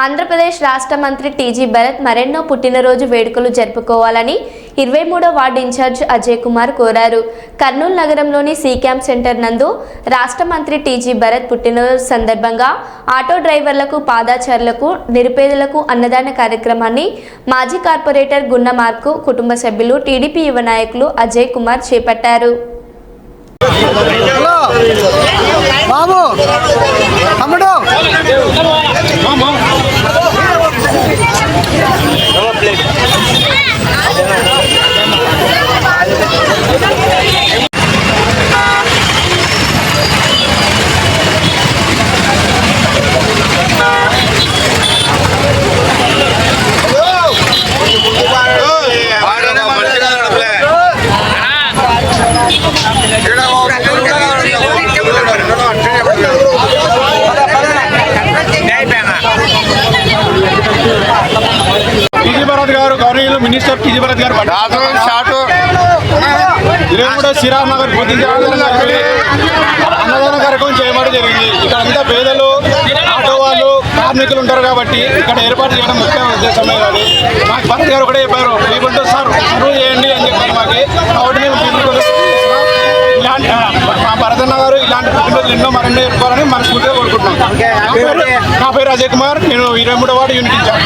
ఆంధ్రప్రదేశ్ రాష్ట్ర మంత్రి టీజీ భరత్ మరెన్నో పుట్టినరోజు వేడుకలు జరుపుకోవాలని ఇరవై మూడో వార్డు ఇన్ఛార్జ్ అజయ్ కుమార్ కోరారు. కర్నూలు నగరంలోని సీ క్యాంప్ సెంటర్ నందు రాష్ట్ర మంత్రి టీజీ భరత్ పుట్టినరోజు సందర్భంగా ఆటో డ్రైవర్లకు పాదాచారులకు నిరుపేదలకు అన్నదాన కార్యక్రమాన్ని మాజీ కార్పొరేటర్ గున్న మార్కు కుటుంబ సభ్యులు టీడీపీ యువ నాయకులు అజయ్ కుమార్ చేపట్టారు హలో బాబు తమ్ముడు టీజీ భరత్ గారు గౌరవీయులు మినిస్టర్ టీజీ భరత్ గారు ఇరవై మూడో శ్రీరామ్ నగర్ అన్నదాన కార్యక్రమం చేయడం జరిగింది. ఇక్కడ అంతా పేదలు ఆటో వాళ్ళు కార్మికులు ఉంటారు కాబట్టి ఇక్కడ ఏర్పాటు చేయడం ముఖ్య ఉద్దేశమే కానీ మాకు భరత్ గారు ఒకటే చెప్పారు మీకుంటూ సార్ సర్వ్ చేయండి అని చెప్పారు మాకు. కాబట్టి మేము ఇలాంటి మా భరతన్న గారు ఇలాంటి పుట్టినరోజులు ఎన్నో మరెన్నో జరుపుకోవాలని మనస్ఫూర్తిగా కోరుకుంటున్నాం. నా పేరు- అజయ్ కుమార్ నేను ఇరవై మూడో వాడు యూనిట్ ఇచ్చాను